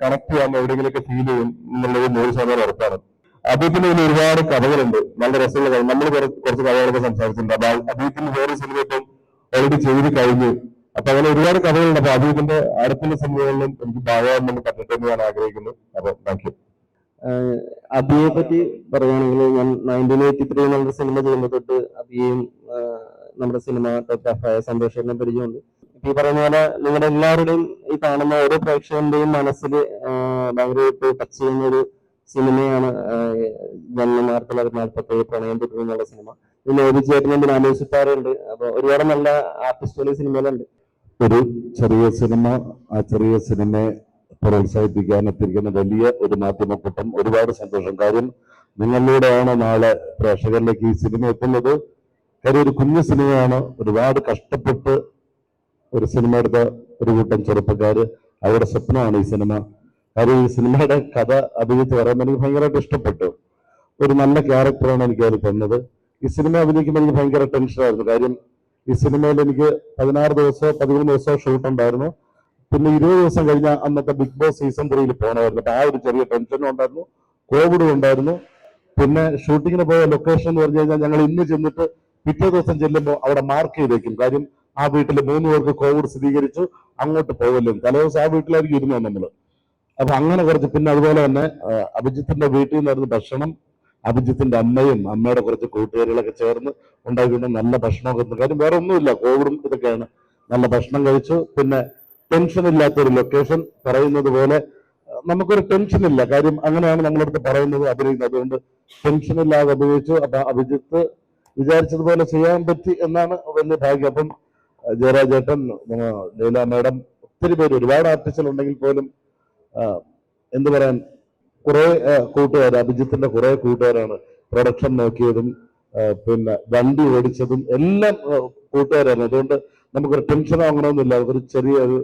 കണക്ട് ചെയ്യാൻ എവിടെയെങ്കിലുമൊക്കെ ഫീൽ ചെയ്യും എന്നുള്ളത് നൂറ് ശതമാനം ഉറപ്പാണ്. അദ്ദേഹത്തിന് ഇതിൽ ഒരുപാട് കഥകളുണ്ട്. നല്ല രസമുള്ള കഥ. നമ്മൾ കുറച്ച് കഥകളൊക്കെ സംസാരിച്ചിട്ടുണ്ട്. അപ്പൊ അദ്ദേഹത്തിന്റെ വേറെ സിനിമ ഇപ്പം ഓൾറെഡി ചെയ്ത് കഴിഞ്ഞു. അപ്പൊ അങ്ങനെ ഒരുപാട് കഥകളുണ്ട്. അപ്പൊ അദ്ദേഹത്തിന്റെ അടുത്തുള്ള സിനിമകളിലും എനിക്ക് ഭാഗമാകാൻ നമ്മൾ പറ്റട്ടെ എന്ന് ഞാൻ ആഗ്രഹിക്കുന്നു. അപ്പൊ താങ്ക് യു അബിയെ പറ്റി പറയുകയാണെങ്കിൽ ഞാൻ നയന്റീൻ എയ്റ്റി ത്രീ എന്നുള്ള സിനിമ ചെയ്യുമ്പോൾ തൊട്ട് അബിയെയും ആഹ് നമ്മുടെ സിനിമാറ്റോഗ്രാഫായ സന്തോഷേട്ടനെ പരിചയമുണ്ട്. ഈ പറയുന്ന പോലെ നിങ്ങളുടെ എല്ലാവരുടെയും ഈ കാണുന്ന ഓരോ പ്രേക്ഷകന്റെയും മനസ്സിൽ ഭയങ്കരമായിട്ട് ടച്ച് ചെയ്യുന്ന ഒരു സിനിമയാണ് ജന്മം ആയിരത്തി തൊള്ളായിരത്തി പ്രണയം തുടങ്ങി എന്നുള്ള സിനിമ. പിന്നെ ഒരു ചേട്ടനുണ്ട് നാലോചിപ്പാറുണ്ട് അപ്പൊ ഒരുപാട് നല്ല ആർട്ടിസ്റ്റുകൾ സിനിമയിലുണ്ട്. ഒരു ചെറിയ സിനിമ ആ ചെറിയ സിനിമയെ പ്രോത്സാഹിപ്പിക്കാൻ എത്തിയിരിക്കുന്ന വലിയ ഒരു മാധ്യമക്കൂട്ടം ഒരുപാട് സന്തോഷം. കാര്യം നിങ്ങളിലൂടെയാണ് നാളെ പ്രേക്ഷകരിലേക്ക് ഈ സിനിമ എത്തുന്നത്. കാര്യം ഒരു കുഞ്ഞു സിനിമയാണ് ഒരുപാട് കഷ്ടപ്പെട്ട് ഒരു സിനിമ എടുത്ത ഒരു കൂട്ടം ചെറുപ്പക്കാർ അവരുടെ സ്വപ്നമാണ് ഈ സിനിമ കാര്യം ഈ സിനിമയുടെ കഥ അഭിനയിച്ച് പറയുമ്പോൾ എനിക്ക് ഭയങ്കരമായിട്ട് ഇഷ്ടപ്പെട്ടു. ഒരു നല്ല ക്യാരക്ടറാണ് എനിക്ക് അതിൽ തന്നത്. ഈ സിനിമ അഭിനയിക്കുമ്പോൾ എനിക്ക് ഭയങ്കര ടെൻഷനായിരുന്നു കാര്യം ഈ സിനിമയിൽ എനിക്ക് പതിനാറ് ദിവസമോ പതിമൂന്ന് ദിവസമോ ഷൂട്ട് ഉണ്ടായിരുന്നു. പിന്നെ ഇരുപത് ദിവസം കഴിഞ്ഞ അന്നത്തെ ബിഗ് ബോസ് സീസൺ ത്രീയിൽ പോകണമായിരുന്നു അപ്പം ആ ഒരു ചെറിയ ടെൻഷനും ഉണ്ടായിരുന്നു. കോവിഡും ഉണ്ടായിരുന്നു. പിന്നെ ഷൂട്ടിങ്ങിന് പോയ ലൊക്കേഷൻ എന്ന് പറഞ്ഞു കഴിഞ്ഞാൽ ഞങ്ങൾ ഇന്ന് ചെന്നിട്ട് പിറ്റേ ദിവസം ചെല്ലുമ്പോൾ അവിടെ മാർക്ക് ചെയ്തേക്കും. കാര്യം ആ വീട്ടിൽ മൂന്ന് പേർക്ക് കോവിഡ് സ്ഥിരീകരിച്ചു അങ്ങോട്ട് പോകലും. തലേദിവസം ആ വീട്ടിലായിരിക്കും ഇരുന്നത് നമ്മൾ. അപ്പൊ അങ്ങനെ കുറച്ച് പിന്നെ അതുപോലെ തന്നെ അഭിജിത്തിന്റെ വീട്ടിൽ നിന്നായിരുന്നു ഭക്ഷണം. അഭിജിത്തിന്റെ അമ്മയും അമ്മയുടെ കുറച്ച് കൂട്ടുകാരികളൊക്കെ ചേർന്ന് ഉണ്ടാക്കിയിട്ട് നല്ല ഭക്ഷണമൊക്കെ. കാര്യം വേറെ ഒന്നുമില്ല. കോവിഡും ഇതൊക്കെയാണ്. നല്ല ഭക്ഷണം കഴിച്ചു. പിന്നെ ടെൻഷൻ ഇല്ലാത്ത ഒരു ലൊക്കേഷൻ പറയുന്നത് പോലെ നമുക്കൊരു ടെൻഷൻ ഇല്ല. കാര്യം അങ്ങനെയാണ് നമ്മളടുത്ത് പറയുന്നത് അഭിനയിക്കുന്നത്. അതുകൊണ്ട് ടെൻഷൻ ഇല്ലാതെ അഭിനയിച്ചു. അപ്പൊ അഭിജിത്ത് വിചാരിച്ചതുപോലെ ചെയ്യാൻ പറ്റി എന്നാണ് വലിയ ഭാഗ്യം. അപ്പം ജയരാജ് ചേട്ടൻ ലീല മാഡം ഒത്തിരി പേര് ഒരുപാട് ആർട്ടിസ്റ്റുകൾ ഉണ്ടെങ്കിൽ പോലും എന്ത് പറയാൻ കുറെ കൂട്ടുകാർ അഭിജിത്തിന്റെ കുറെ കൂട്ടുകാരാണ് പ്രൊഡക്ഷൻ നോക്കിയതും പിന്നെ വണ്ടി ഓടിച്ചതും എല്ലാം കൂട്ടുകാരാണ്. അതുകൊണ്ട് നമുക്കൊരു ടെൻഷൻ വാങ്ങണമെന്നില്ല. ഒരു ചെറിയ ഒരു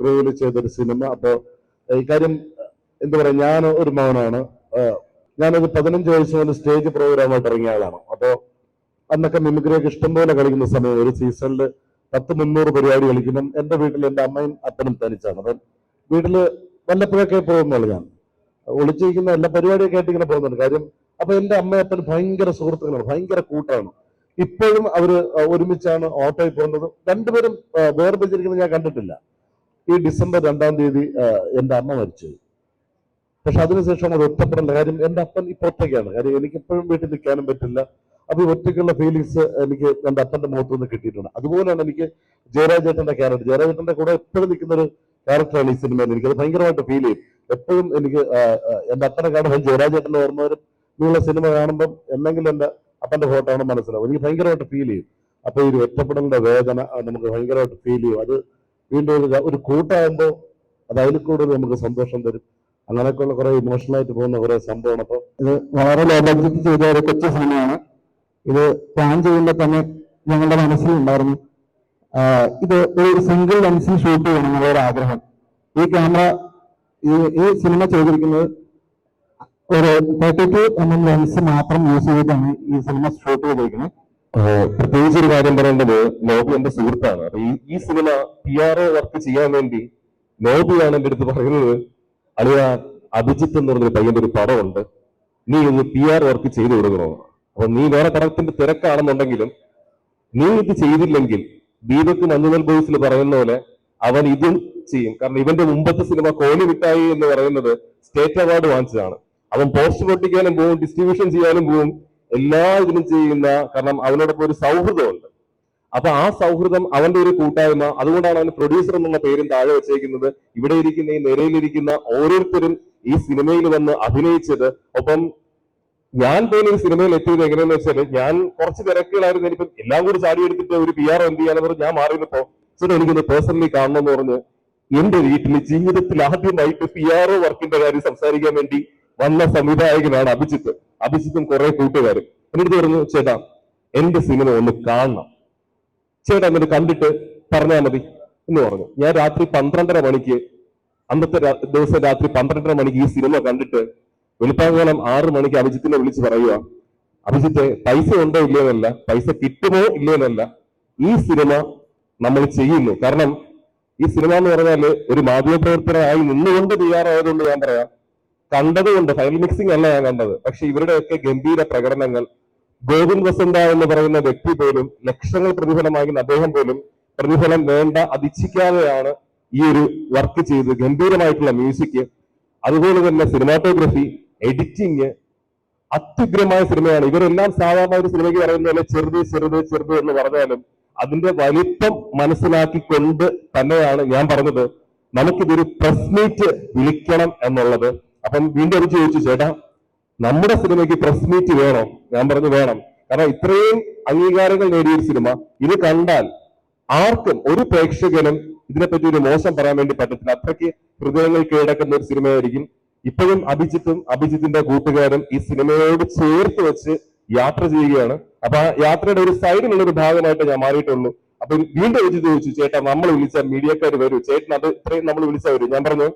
ക്രൂവിൽ ചെയ്തൊരു സിനിമ അപ്പോൾ ഈ കാര്യം എന്ത് പറയാ ഞാൻ ഒരു മൗനാണ് ആ, ഞാനൊരു പതിനഞ്ച് വയസ്സ് മുതൽ സ്റ്റേജ് പ്രോഗ്രാമായിട്ട് ഇറങ്ങിയ ആളാണ്. അപ്പോ അന്നൊക്കെ മിമിക്രിയൊക്കെ ഇഷ്ടംപോലെ കളിക്കുന്ന സമയം ഒരു സീസണിൽ പത്ത് മുന്നൂറ് പരിപാടി കളിക്കുമ്പം എന്റെ വീട്ടിൽ എന്റെ അമ്മയും അപ്പനും തനിച്ചാണ്. അപ്പം വീട്ടിൽ വല്ലപ്പോഴൊക്കെ പോകുന്നുള്ളു ഞാൻ. ഒളിച്ചിരിക്കുന്ന എല്ലാ പരിപാടിയൊക്കെ ആയിട്ട് ഇങ്ങനെ പോകുന്നുണ്ട്. കാര്യം അപ്പൊ എന്റെ അമ്മയും അപ്പനും ഭയങ്കര സുഹൃത്തുക്കളാണ് ഭയങ്കര കൂട്ടാണ്. ഇപ്പോഴും അവർ ഒരുമിച്ചാണ് ഓട്ടോയിൽ പോകുന്നത്. രണ്ടുപേരും വേർപിച്ചിരിക്കുന്നത് ഞാൻ കണ്ടിട്ടില്ല. ഈ ഡിസംബർ രണ്ടാം തീയതി എന്റെ അമ്മ മരിച്ചു. പക്ഷെ അതിനുശേഷം അത് ഒറ്റപ്പെടേണ്ട കാര്യം എന്റെ അപ്പൻ ഇപ്പൊ ഒറ്റയ്ക്കാണ് കാര്യം എനിക്കിപ്പോഴും വീട്ടിൽ നിൽക്കാനും പറ്റില്ല. ഈ ഒറ്റയ്ക്കുള്ള ഫീലിങ്സ് എനിക്ക് എന്റെ അപ്പന്റെ മുഖത്ത് നിന്ന് കിട്ടിയിട്ടുണ്ട്. അതുപോലെയാണ് എനിക്ക് ജയരാജേട്ടന്റെ ക്യാരക്ടർ ജയരാജേട്ടന്റെ കൂടെ എപ്പോഴും നിൽക്കുന്ന ഒരു ക്യാരക്ടറാണ് ഈ സിനിമയിൽ എനിക്കത് ഭയങ്കരമായിട്ട് ഫീൽ ചെയ്യും. എപ്പോഴും എനിക്ക് എന്റെ അപ്പനെ കാണുമ്പോൾ ജയരാജേട്ടന്റെ ഓർമ്മ വരും നിങ്ങളെ സിനിമ കാണുമ്പോൾ എന്തെങ്കിലും എന്റെ അപ്പന്റെ ഫോട്ടോ ആണ് മനസ്സിലാവും. എനിക്ക് ഭയങ്കരമായിട്ട് ഫീൽ ചെയ്യും. അപ്പോൾ ഈ ഒരു ഒറ്റപ്പെടലിന്റെ വേദന നമുക്ക് ഭയങ്കരമായിട്ട് ഫീൽ ചെയ്യും. അത് വീണ്ടും ഒരു ഒരു കൂട്ടാകുമ്പോൾ അത് അതിൽ കൂടുതൽ നമുക്ക് സന്തോഷം തരും. അങ്ങനെയൊക്കെയുള്ള കുറെ ഇമോഷണൽ ആയിട്ട് പോകുന്ന കുറെ സംഭവമാണ്. അപ്പോൾ ഇത് വളരെ ലോകത്തിൽ ചെയ്ത ഒരു കൊച്ചു സിനിമയാണ് ഇത് പ്ലാൻ ചെയ്യുമ്പോൾ തന്നെ ഞങ്ങളുടെ മനസ്സിലുണ്ടായിരുന്നു ഉണ്ടായിരുന്നു. ഇത് ഒരു സിംഗിൾ ലെൻസിൽ ഷൂട്ട് ചെയ്യണം എന്നുള്ള ആഗ്രഹം. ഈ ക്യാമറ ഈ സിനിമ ചെയ്തിരിക്കുന്നത് ഒരു thirty two M M lens മാത്രം യൂസ് ചെയ്തിട്ടാണ് ഈ സിനിമ ഷൂട്ട് ചെയ്തിരിക്കുന്നത്. പ്രത്യേകിച്ച് ഒരു കാര്യം പറയേണ്ടത് നോബി എന്റെ സുഹൃത്താണ്. അപ്പൊ ഈ സിനിമ പി ആർ ഒ വർക്ക് ചെയ്യാൻ വേണ്ടി നോബിയാണ് എന്റെ അടുത്ത് പറയുന്നത് അളിയ അഭിജിത്ത് എന്ന് പറഞ്ഞൊരു പയ്യന്റെ ഒരു പടമുണ്ട്. നീ ഒന്ന് പി ആർ വർക്ക് ചെയ്തു കൊടുക്കണോ? അപ്പൊ നീ വേറെ കടത്തിന്റെ തിരക്കാണെന്നുണ്ടെങ്കിലും നീ ഇത് ചെയ്തില്ലെങ്കിൽ ദീപക് മഞ്ഞുമൽ ബോയ്സിൽ പറയുന്ന പോലെ അവൻ ഇതും ചെയ്യും. കാരണം ഇവന്റെ മുമ്പത്തെ സിനിമ കോലി വിട്ടായി എന്ന് പറയുന്നത് സ്റ്റേറ്റ് അവാർഡ് വാങ്ങിച്ചതാണ്. അവൻ പോസ്റ്റ് പൊട്ടിക്കാനും പോവും ഡിസ്ട്രിബ്യൂഷൻ ചെയ്യാനും പോവും എല്ലാ ഇതിനും ചെയ്യുന്ന കാരണം അവനോടൊപ്പം ഒരു സൗഹൃദമുണ്ട്. അപ്പൊ ആ സൗഹൃദം അവന്റെ ഒരു കൂട്ടായ്മ. അതുകൊണ്ടാണ് അവന് പ്രൊഡ്യൂസർ എന്നുള്ള പേരും താഴെ വെച്ചേക്കുന്നത്. ഇവിടെ ഇരിക്കുന്ന ഈ നിരയിലിരിക്കുന്ന ഓരോരുത്തരും ഈ സിനിമയിൽ വന്ന് അഭിനയിച്ചത് ഒപ്പം ഞാൻ പോലും ഒരു സിനിമയിൽ എത്തിയത് എങ്ങനെയെന്ന് വെച്ചാൽ ഞാൻ കുറച്ച് തിരക്കുകളായിരുന്നു. എനിക്ക് എല്ലാം കൂടി ചാടി എടുത്തിട്ട് ഒരു പി ആർ എന്ത് ചെയ്യാന്ന് പറഞ്ഞ് ഞാൻ മാറിയിരുന്നപ്പോ ചേട്ടാ എനിക്കൊന്ന് പേഴ്സണലി കാണണം എന്ന് പറഞ്ഞ് എന്റെ വീട്ടിൽ ജീവിതത്തിൽ ആദ്യമായിട്ട് പി ആർ ഒ വർക്കിന്റെ കാര്യം സംസാരിക്കാൻ വേണ്ടി വന്ന സംവിധായകനാണ് അഭിജിത്ത്. അഭിജിത്തും കുറെ കൂട്ടുകാരും. എന്നിട്ട് പറഞ്ഞു ചേട്ടാ എന്റെ സിനിമ ഒന്ന് കാണണം. ചേട്ടാ എന്നിട്ട് കണ്ടിട്ട് പറഞ്ഞാൽ മതി. എന്ന് പറഞ്ഞു. ഞാൻ രാത്രി പന്ത്രണ്ടര മണിക്ക് അന്നത്തെ ദിവസം രാത്രി പന്ത്രണ്ടര മണിക്ക് ഈ സിനിമ കണ്ടിട്ട് വെളുപ്പാങ്കാലം ആറ് മണിക്ക് അഭിജിത്തിനെ വിളിച്ച് പറയുക. അഭിജിത്തെ പൈസ ഉണ്ടോ ഇല്ലയോന്നല്ല പൈസ കിട്ടുമോ ഇല്ലയോന്നല്ല ഈ സിനിമ നമ്മൾ ചെയ്യുന്നു. കാരണം ഈ സിനിമ എന്ന് പറഞ്ഞാൽ ഒരു മാധ്യമപ്രവർത്തകനായി നിന്നുകൊണ്ട് തയ്യാറായതുകൊണ്ട് ഞാൻ പറയാം. കണ്ടതുകൊണ്ട് ഫൈൽ മിക്സിംഗ് അല്ല ഞാൻ കണ്ടത്. പക്ഷെ ഇവരുടെയൊക്കെ ഗംഭീര പ്രകടനങ്ങൾ ഗോവിന്ദ് വസന്ത എന്ന് പറയുന്ന വ്യക്തി പോലും ലക്ഷങ്ങൾ പ്രതിഫലമായി വാങ്ങുന്ന അദ്ദേഹം പോലും പ്രതിഫലം വേണ്ട അതിച്ഛിക്കാതെയാണ് ഈ ഒരു വർക്ക് ചെയ്ത് ഗംഭീരമായിട്ടുള്ള മ്യൂസിക്. അതുപോലെ തന്നെ സിനിമാറ്റോഗ്രഫി എഡിറ്റിംഗ് അത്യുഗ്രമായ സിനിമയാണ്. ഇവരെല്ലാം സാധാരണ ഒരു സിനിമയ്ക്ക് പറയുന്നത് പോലെ ചെറുത് ചെറുത് ചെറുത് എന്ന് പറഞ്ഞാലും അതിന്റെ വലിപ്പം മനസ്സിലാക്കിക്കൊണ്ട് തന്നെയാണ് ഞാൻ പറഞ്ഞത്. നമുക്കിതൊരു പ്രസ് മീറ്റ് വിളിക്കണം എന്നുള്ളത്. അപ്പം വീണ്ടും അത് ചോദിച്ചു ചേട്ടാ നമ്മുടെ സിനിമയ്ക്ക് പ്രസ് മീറ്റ് വേണോ? ഞാൻ പറഞ്ഞു വേണം. കാരണം ഇത്രയും അംഗീകാരങ്ങൾ നേടിയ ഒരു സിനിമ ഇത് കണ്ടാൽ ആർക്കും ഒരു പ്രേക്ഷകനും ഇതിനെപ്പറ്റി ഒരു മോശം പറയാൻ വേണ്ടി പറ്റത്തില്ല. അത്രയ്ക്ക് ഹൃദയങ്ങൾ കീഴടക്കുന്ന ഒരു സിനിമയായിരിക്കും ഇപ്പോഴും അഭിജിത്തും അഭിജിത്തിന്റെ കൂട്ടുകാരും ഈ സിനിമയോട് ചേർത്ത് വെച്ച് യാത്ര ചെയ്യുകയാണ്. അപ്പൊ ആ യാത്രയുടെ ഒരു സൈഡിലുള്ള ഒരു ഭാഗമായിട്ട് ഞാൻ മാറിയിട്ടുള്ളൂ. അപ്പൊ വീണ്ടും വെച്ച് ചോദിച്ചു ചേട്ടാ നമ്മൾ വിളിച്ച മീഡിയക്കാർ വരൂ. ചേട്ടൻ അത് ഇത്രയും നമ്മൾ വിളിച്ച വരും. ഞാൻ പറഞ്ഞു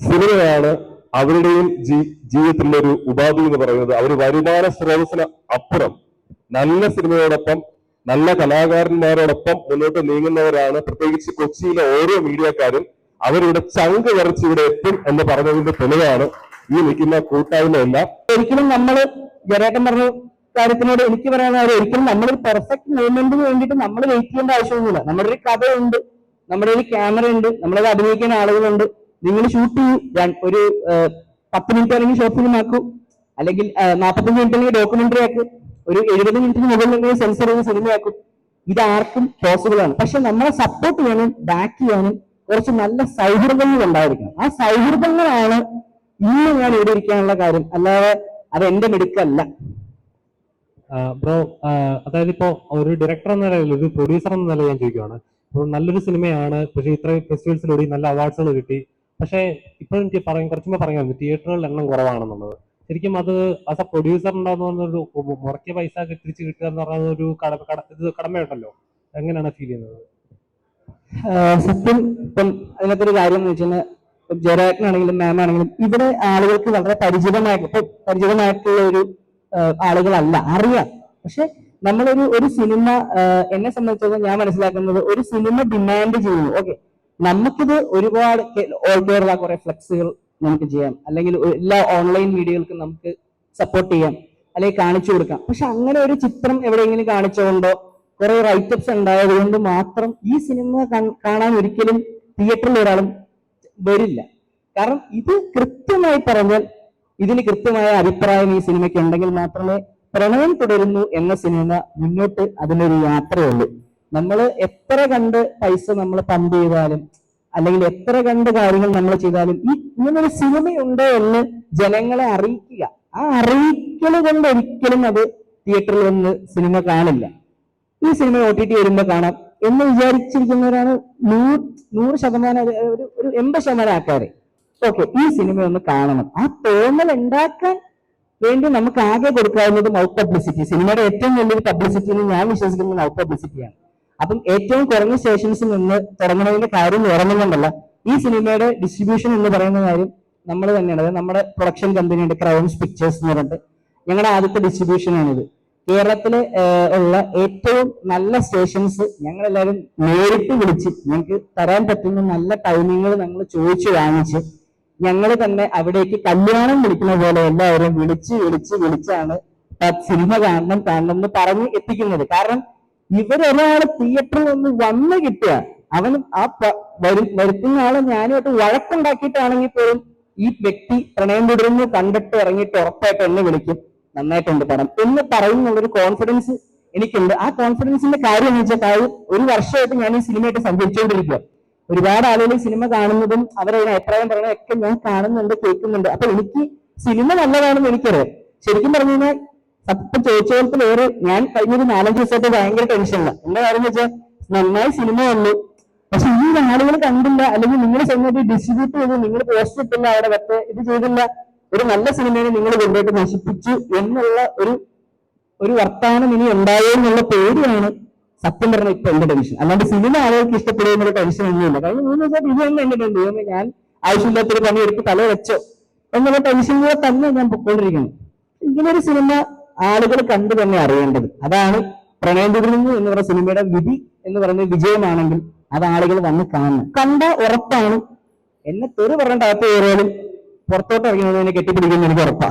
സിനിമയാണ് അവരുടെയും ജീ- ജീവിതത്തിലുള്ള ഒരു ഉപാധി എന്ന് പറയുന്നത്. അവർ വരുമാന സ്രോതസ്സിന് അപ്പുറം. നല്ല സിനിമയോടൊപ്പം നല്ല കലാകാരന്മാരോടൊപ്പം മുന്നോട്ട് നീങ്ങുന്നവരാണ്. പ്രത്യേകിച്ച് കൊച്ചിയിലെ ഓരോ മീഡിയക്കാരും അവരിവിടെ ചങ്ക് വരച്ച് ഇവിടെ എത്തും എന്ന് പറഞ്ഞതിന്റെ തെളിവാണ് ഈ നിൽക്കുന്ന കൂട്ടായ്മയല്ല. ഒരിക്കലും നമ്മൾ ജനേട്ടൻ പറഞ്ഞ കാര്യത്തിനോട് എനിക്ക് കാര്യം ഒരിക്കലും നമ്മൾ പെർഫെക്റ്റ് മൂവ്മെന്റിന് വേണ്ടിയിട്ട് നമ്മൾ വെയിറ്റ് ചെയ്യേണ്ട ആവശ്യമൊന്നുമില്ല. നമ്മുടെ ഒരു കഥയുണ്ട് നമ്മുടെ ഒരു ക്യാമറ ഉണ്ട് നമ്മളത് അഭിനയിക്കുന്ന ആളുകളുണ്ട്. നിങ്ങൾ ഷൂട്ട് ചെയ്യും. ഒരു പത്ത് മിനിറ്റ് അല്ലെങ്കിൽ ഷോർട്ട് ഫിലിം അല്ലെങ്കിൽ നാൽപ്പത്തഞ്ച് മിനിറ്റ് അല്ലെങ്കിൽ ഡോക്യുമെന്ററി ആക്കും. ഒരു എഴുപത് മിനിറ്റിന് മുകളിൽ സെൻസർ ചെയ്ത് സിനിമ ആക്കും. ഇത് ആർക്കും പോസിബിൾ ആണ്. പക്ഷെ നമ്മളെ സപ്പോർട്ട് ചെയ്യാനും ബാക്ക് ചെയ്യാനും കുറച്ച് നല്ല സൗഹൃദങ്ങൾ ഉണ്ടായിരിക്കണം. ആ സൗഹൃദങ്ങളാണ് ഇന്ന് ഞാൻ ഇവിടെ ഇരിക്കാനുള്ള കാര്യം. അല്ലാതെ അത് എന്റെ മിടുക്കല്ല. ബ്രോ അതായത് ഇപ്പോ ഒരു ഡയറക്ടർ എന്ന നിലയിൽ ഒരു പ്രൊഡ്യൂസർ എന്ന നിലയിൽ ഞാൻ ചോദിക്കുകയാണ് നല്ലൊരു സിനിമയാണ് പക്ഷേ ഇത്രയും ഫെസ്റ്റിവൽസിലൂടെ നല്ല അവാർഡ്സുകൾ കിട്ടി. പക്ഷേ ഇപ്പോഴും എനിക്ക് പറയും കുറച്ചുമ്പോൾ പറയാൻ തിയേറ്ററുകളിൽ എണ്ണം കുറവാണെന്നുള്ളത്. ശരിക്കും അത് ആസ് എ പ്രൊഡ്യൂസർ ഉണ്ടാകുന്ന ഒരു മുറക്കിയ പൈസ തിരിച്ച് കിട്ടുക എന്ന് പറയുന്ന ഒരു കടമ കട ഇത് കടമയുണ്ടല്ലോ. എങ്ങനെയാണ് ഫീൽ ചെയ്യുന്നത്? സത്യം ഇപ്പം അതിനകത്തൊരു കാര്യം എന്ന് വെച്ചാൽ ജയരാജനാണെങ്കിലും മാം ആണെങ്കിലും ഇവിടെ ആളുകൾക്ക് വളരെ പരിചിതമായിട്ട് പരിചിതമായിട്ടുള്ള ഒരു ആളുകളല്ല അറിയാം. പക്ഷെ നമ്മളൊരു ഒരു സിനിമ എന്നെ സംബന്ധിച്ചിടത്തോളം ഞാൻ മനസ്സിലാക്കുന്നത് ഒരു സിനിമ ഡിമാൻഡ് ചെയ്യുന്നു. ഓക്കെ നമുക്കിത് ഒരുപാട് ഓൾ കേരള കുറെ ഫ്ലെക്സുകൾ നമുക്ക് ചെയ്യാം. അല്ലെങ്കിൽ എല്ലാ ഓൺലൈൻ മീഡിയകൾക്കും നമുക്ക് സപ്പോർട്ട് ചെയ്യാം. അല്ലെങ്കിൽ കാണിച്ചു കൊടുക്കാം. പക്ഷെ അങ്ങനെ ഒരു ചിത്രം എവിടെയെങ്കിലും കാണിച്ചുകൊണ്ടോ കുറെ റൈറ്റപ്സ് ഉണ്ടായത് കൊണ്ട് മാത്രം ഈ സിനിമ കാണാൻ ഒരിക്കലും തിയേറ്ററിൽ ഒരാളും വരില്ല. കാരണം ഇത് കൃത്യമായി പറഞ്ഞാൽ ഇതിന് കൃത്യമായ അഭിപ്രായം ഈ സിനിമയ്ക്ക് ഉണ്ടെങ്കിൽ മാത്രമേ പ്രണയം തുടരുന്നു എന്ന സിനിമ മുന്നോട്ട് അതിനൊരു യാത്രയുള്ളൂ. നമ്മൾ എത്ര കണ്ട് പൈസ നമ്മൾ പമ്പ് ചെയ്താലും അല്ലെങ്കിൽ എത്ര കണ്ട് കാര്യങ്ങൾ നമ്മൾ ചെയ്താലും ഈ ഇങ്ങനൊരു സിനിമയുണ്ട് എന്ന് ജനങ്ങളെ അറിയിക്കുക. ആ അറിയിക്കൽ കൊണ്ട് ഒരിക്കലും അത് തിയേറ്ററിൽ വന്ന് സിനിമ കാണില്ല. ഈ സിനിമ ഒ ടി ടി വരുമ്പോ കാണാം എന്ന് വിചാരിച്ചിരിക്കുന്നവരാണ് നൂറ് നൂറ് ശതമാനം ഒരു- ഒരു എൺപത് ശതമാനം ആൾക്കാര്. ഓക്കെ ഈ സിനിമ ഒന്ന് കാണണം. ആ തോന്നൽ ഉണ്ടാക്കാൻ വേണ്ടി നമുക്ക് ആകെ കൊടുക്കാവുന്നത് മൗത്ത് പബ്ലിസിറ്റി സിനിമയുടെ ഏറ്റവും വലിയൊരു പബ്ലിസിറ്റി എന്ന് ഞാൻ വിശ്വസിക്കുന്നത് മൗത്ത് പബ്ലിസിറ്റിയാണ് അപ്പം ഏറ്റവും കുറഞ്ഞ സ്റ്റേഷൻസിൽ നിന്ന് തുടങ്ങുന്നതിന്റെ കാര്യം ഉറങ്ങുന്നുണ്ടല്ല ഈ സിനിമയുടെ ഡിസ്ട്രിബ്യൂഷൻ എന്ന് പറയുന്ന കാര്യം നമ്മൾ തന്നെയാണ്. നമ്മുടെ പ്രൊഡക്ഷൻ കമ്പനിയുണ്ട് ക്രൗൺസ് പിക്ചേഴ്സ് എന്ന് പറഞ്ഞിട്ട്. ഞങ്ങളുടെ ആദ്യത്തെ ഡിസ്ട്രിബ്യൂഷൻ ആണിത്. കേരളത്തിലെ ഉള്ള ഏറ്റവും നല്ല സ്റ്റേഷൻസ് ഞങ്ങൾ എല്ലാവരും നേരിട്ട് വിളിച്ച് ഞങ്ങൾക്ക് തരാൻ പറ്റുന്ന നല്ല ടൈമിങ്ങൾ ഞങ്ങൾ ചോദിച്ചു വാങ്ങിച്ച് ഞങ്ങൾ തന്നെ അവിടേക്ക് കല്യാണം വിളിക്കുന്ന പോലെ എല്ലാവരും വിളിച്ച് വിളിച്ച് വിളിച്ചാണ് സിനിമ കാണണം കാണണം എന്ന് പറഞ്ഞ് എത്തിക്കുന്നത്. കാരണം ഇവരൊരാൾ തിയേറ്ററിൽ നിന്ന് വന്ന് കിട്ടുക. അവൻ ആ വരുത്തുന്ന ആളെ ഞാനുമായിട്ട് വഴക്കുണ്ടാക്കിയിട്ടാണെങ്കിൽ പോലും ഈ വ്യക്തി പ്രണയം തുടരുന്നു കണ്ടിട്ട് ഇറങ്ങിയിട്ട് ഉറപ്പായിട്ട് എന്നെ വിളിക്കും. നന്നായിട്ടുണ്ട് പടം. എന്ന് പറയുന്നുള്ളൊരു കോൺഫിഡൻസ് എനിക്കുണ്ട്. ആ കോൺഫിഡൻസിന്റെ കാര്യം എന്ന് വെച്ചാൽ ഒരു വർഷമായിട്ട് ഞാൻ ഈ സിനിമയായിട്ട് സഞ്ചരിച്ചുകൊണ്ടിരിക്കുക ഒരുപാട് ആളുകൾ സിനിമ കാണുന്നതും അവരതിന് അഭിപ്രായം പറയുന്നതും ഒക്കെ ഞാൻ കാണുന്നുണ്ട് കേൾക്കുന്നുണ്ട്. അപ്പൊ എനിക്ക് സിനിമ നല്ലതാണെന്ന് എനിക്കറിയാം. ശരിക്കും പറഞ്ഞു കഴിഞ്ഞാൽ സത്യം ചോദിച്ച പോലത്തെ വേറെ ഞാൻ കഴിഞ്ഞൊരു നാലഞ്ച് ദിവസമായിട്ട് ഭയങ്കര ടെൻഷനില്ല എന്താ കാര്യം വെച്ചാൽ നന്നായി സിനിമ വന്നു. പക്ഷെ ഈ ആളുകൾ കണ്ടില്ല. അല്ലെങ്കിൽ നിങ്ങൾ സമയത്ത് ഡിസ്ട്രിബ്യൂട്ട് ചെയ്തു നിങ്ങൾ പോസ്റ്റ് ഇട്ടില്ല അവിടെ വെച്ച് ഇത് ചെയ്തില്ല. ഒരു നല്ല സിനിമയെ നിങ്ങൾ കൊണ്ടുപോയിട്ട് നശിപ്പിച്ചു എന്നുള്ള ഒരു ഒരു വർത്താനം ഇനി ഉണ്ടായോ എന്നുള്ള പേടിയാണ് സത്യം പറഞ്ഞ ഇപ്പൊ എന്റെ ടെൻഷൻ. അല്ലാണ്ട് സിനിമ ആളുകൾക്ക് ഇഷ്ടപ്പെടുക എന്നുള്ള ടെൻഷൻ ഒന്നുമില്ല കഴിഞ്ഞ മൂന്ന് ദിവസം ഇത് തന്നെ എന്റെ ടെൻഷൻ ഞാൻ ആവശ്യമില്ലാത്തൊരു പണി എടുത്ത് തല വെച്ചോ എന്നുള്ള ടെൻഷനിലൂടെ തന്നെ ഞാൻ പൊക്കോണ്ടിരിക്കുന്നു ഇങ്ങനൊരു സിനിമ ആളുകൾ കണ്ടു തന്നെ അറിയേണ്ടത്. അതാണ് പ്രണയം തുടരുന്നു എന്ന് പറയുന്ന സിനിമയുടെ വിധി എന്ന് പറയുന്നത് വിജയമാണെങ്കിൽ അത് ആളുകൾ വന്ന് കാണണം. കണ്ട ഉറപ്പാണ്. എന്നെ തെറി പറഞ്ഞിട്ട് അകത്ത് കയറിയാലും പുറത്തോട്ട് ഇറങ്ങുന്നതിനെ കെട്ടിപ്പിടിക്കുന്ന എനിക്ക് ഉറപ്പാ.